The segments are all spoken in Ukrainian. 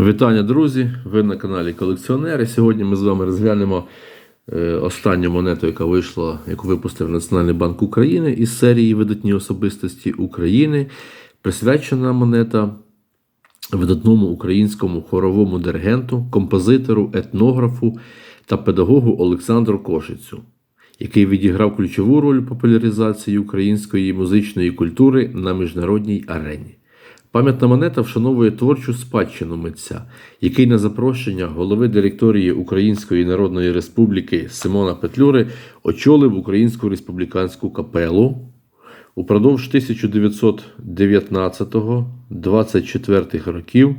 Вітання, друзі! Ви на каналі Колекціонери. Сьогодні ми з вами розглянемо е, останню монету, яка вийшла, яку випустив Національний банк України із серії Видатні особистості України. Присвячена монета видатному українському хоровому диригенту, композитору, етнографу та педагогу Олександру Кошицю, який відіграв ключову роль популяризації української музичної культури на міжнародній арені. Пам'ятна монета вшановує творчу спадщину митця, який на запрошення голови директорії Української Народної Республіки Симона Петлюри очолив Українську республіканську капелу. Упродовж 1919-24 років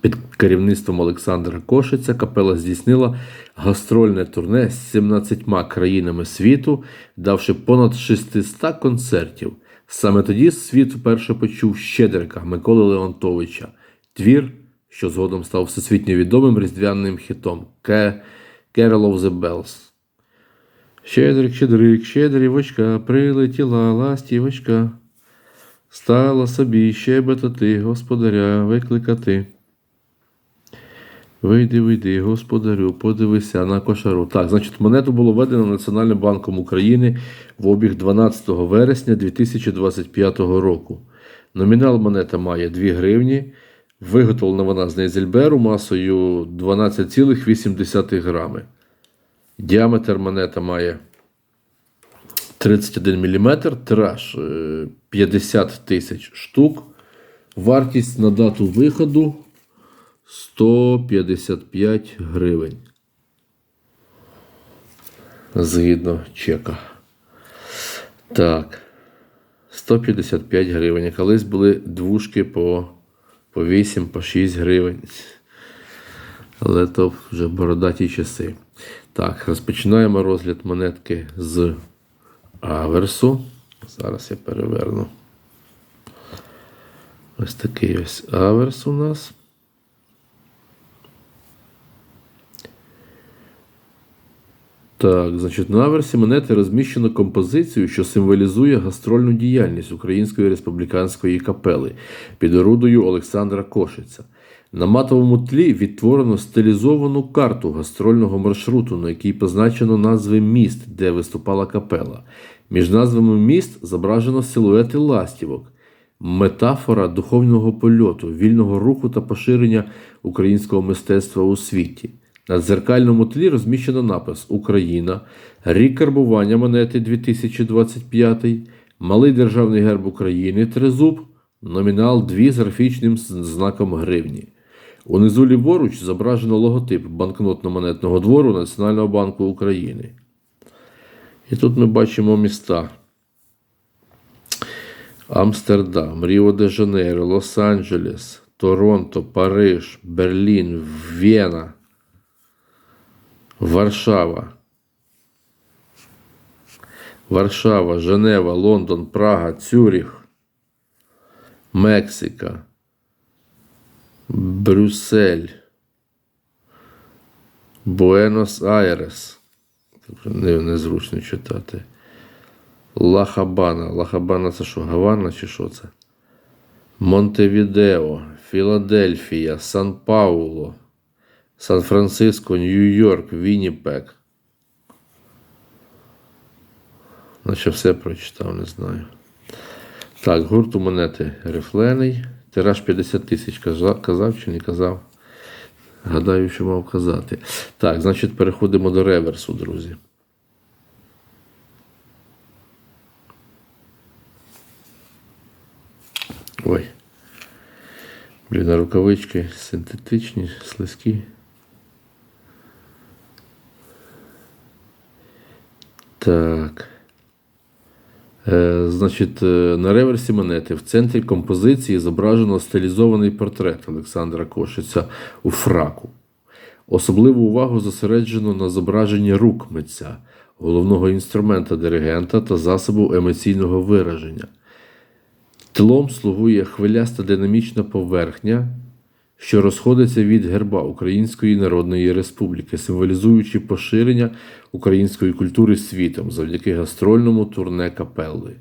під керівництвом Олександра Кошиця капела здійснила гастрольне турне з 17 країнами світу, давши понад 600 концертів. Саме тоді світ вперше почув Щедрика Миколи Леонтовича, твір, що згодом став всесвітньо відомим різдвяним хітом «Carol of the Bells». Щедрик, щедрик, щедрівочка, прилетіла ластівочка, стала собі щебетати, господаря викликати. Вийди, вийди, господарю, подивися на кошару. Так, значить, монету було введено Національним банком України в обіг 12 вересня 2025 року. Номінал монета має 2 гривні. Виготовлена вона з нейзельберу масою 12,8 грами. Діаметр монета має 31 мм, тираж е, 50 тисяч штук. Вартість на дату виходу 155 гривень. Згідно чека. Так. 155 гривень. Колись були двушки по, по 8, по 6 гривень. Але то вже бородаті часи. Так, розпочинаємо розгляд монетки з аверсу. Зараз я переверну. Ось такий ось аверс у нас. Так, значить, на аверсі монети розміщено композицію, що символізує гастрольну діяльність Української республіканської капели під орудою Олександра Кошиця. На матовому тлі відтворено стилізовану карту гастрольного маршруту, на якій позначено назви міст, де виступала капела. Між назвами міст зображено силуети ластівок, метафора духовного польоту, вільного руху та поширення українського мистецтва у світі. На дзеркальному тлі розміщено напис Україна, рік карбування монети 2025, Малий державний герб України, тризуб, номінал 2 з графічним знаком гривні. Унизу ліворуч зображено логотип банкнотно-монетного двору Національного банку України. І тут ми бачимо міста. Амстердам, Ріо де Жанейро, Лос-Анджелес, Торонто, Париж, Берлін, Вена. Варшава. Варшава, Женева, Лондон, Прага, Цюріх, Мексика, Брюссель, Буенос-Айрес. Не, незручно читати. Лахабана. Лахабана це що? Гавана чи що це? Монтевідео, Філадельфія, Сан-Пауло. Сан-Франциско, Нью-Йорк, Вінніпек. Наче все прочитав, не знаю. Так, гурт у монети рифлений. Тираж 50 тисяч казав чи не казав. Гадаю, що мав казати. Так, значить, переходимо до реверсу, друзі. Ой. Блін, рукавички синтетичні, слизькі. Так. Е, значить, е, на реверсі монети в центрі композиції зображено стилізований портрет Олександра Кошиця у фраку. Особливу увагу зосереджено на зображенні рук митця, головного інструмента диригента та засобу емоційного вираження. Тлом слугує хвиляста динамічна поверхня, що розходиться від герба Української Народної Республіки, символізуючи поширення української культури світом завдяки гастрольному турне капелли.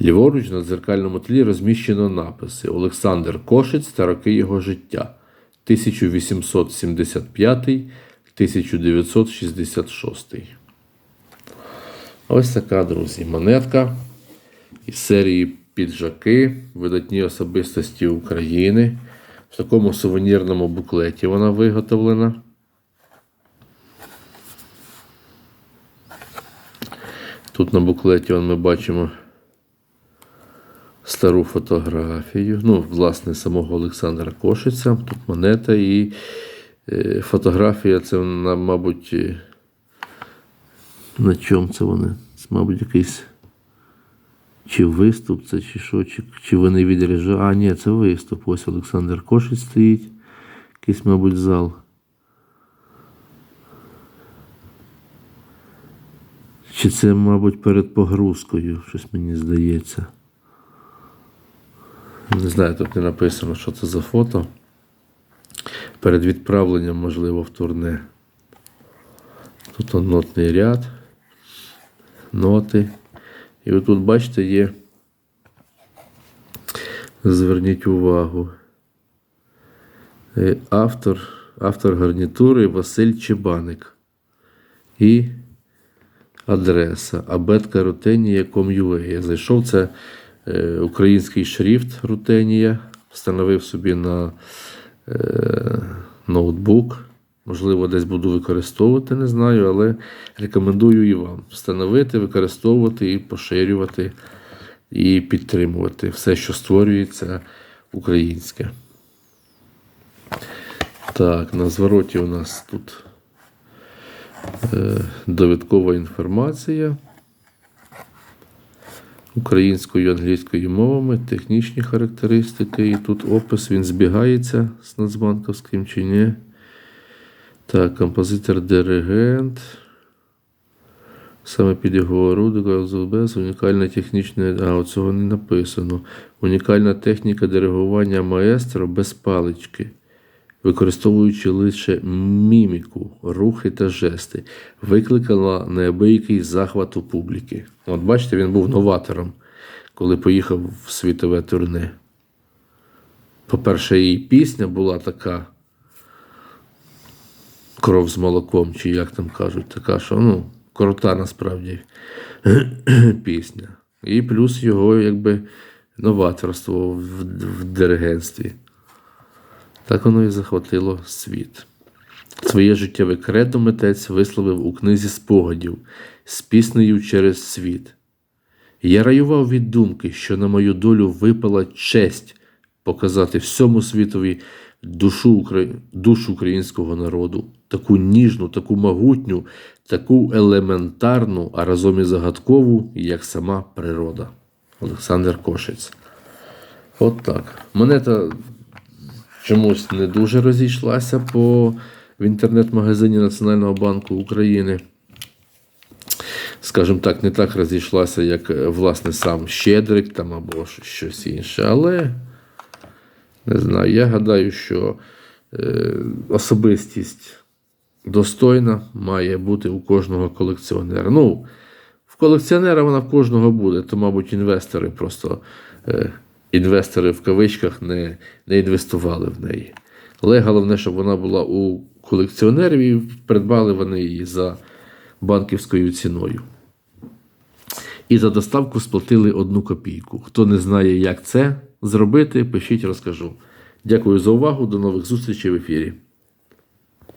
Ліворуч на дзеркальному тлі розміщено написи Олександр Кошець та роки його життя 1875-1966. Ось така, друзі, монетка із серії Піджаки, видатні особистості України. В такому сувенірному буклеті вона виготовлена. Тут на буклеті ми бачимо стару фотографію. Ну, власне, самого Олександра Кошиця. Тут монета і е, фотографія це, мабуть, е, на чому це вони? Це, мабуть, якийсь. Чи виступ це, чи що, чи, чи вони відряджають. А, ні, це виступ. Ось Олександр Кошиць стоїть. Якийсь, мабуть, зал. Чи це, мабуть, перед погрузкою, щось мені здається. Не знаю, тут не написано, що це за фото. Перед відправленням, можливо, в турне. Тут он нотний ряд, ноти. І отут, бачите, є. Зверніть увагу. Е, Автор, автор гарнітури Василь Чебаник. І адреса abetkarutenia.com.ua. Я зайшов, це е, український шрифт Рутенія. Встановив собі на е, ноутбук. Можливо, десь буду використовувати, не знаю, але рекомендую і вам встановити, використовувати і поширювати, і підтримувати все, що створюється українське. Так, на звороті у нас тут е, довідкова інформація українською і англійською мовами, технічні характеристики. І тут опис він збігається з Нацбанковським чи ні. Так, композитор-диригент. Саме під його орудою ЛЗБС, унікальна технічна. А, от не написано. Унікальна техніка диригування маестро без палички, використовуючи лише міміку, рухи та жести, викликала неабиякий захват у публіки. От бачите, він був новатором, коли поїхав в світове турне. По-перше, її пісня була така кров з молоком, чи як там кажуть, така, що ну, крута насправді пісня. І плюс його якби новаторство в, в диригентстві. Так воно і захватило світ. Своє життєве кредо митець висловив у книзі спогадів з піснею через світ. Я раював від думки, що на мою долю випала честь показати всьому світові душу, душу українського народу, таку ніжну, таку могутню, таку елементарну, а разом і загадкову, як сама природа. Олександр Кошець. От так. Монета чомусь не дуже розійшлася по в інтернет-магазині Національного банку України. Скажімо так, не так розійшлася, як власне сам Щедрик там або щось інше. Але не знаю, я гадаю, що е, особистість достойна має бути у кожного колекціонера. Ну, в колекціонера вона в кожного буде, то, мабуть, інвестори просто е, інвестори в кавичках не, не інвестували в неї. Але головне, щоб вона була у колекціонерів і придбали вони її за банківською ціною. І за доставку сплатили одну копійку. Хто не знає, як це зробити, пишіть, розкажу. Дякую за увагу. До нових зустрічей в ефірі.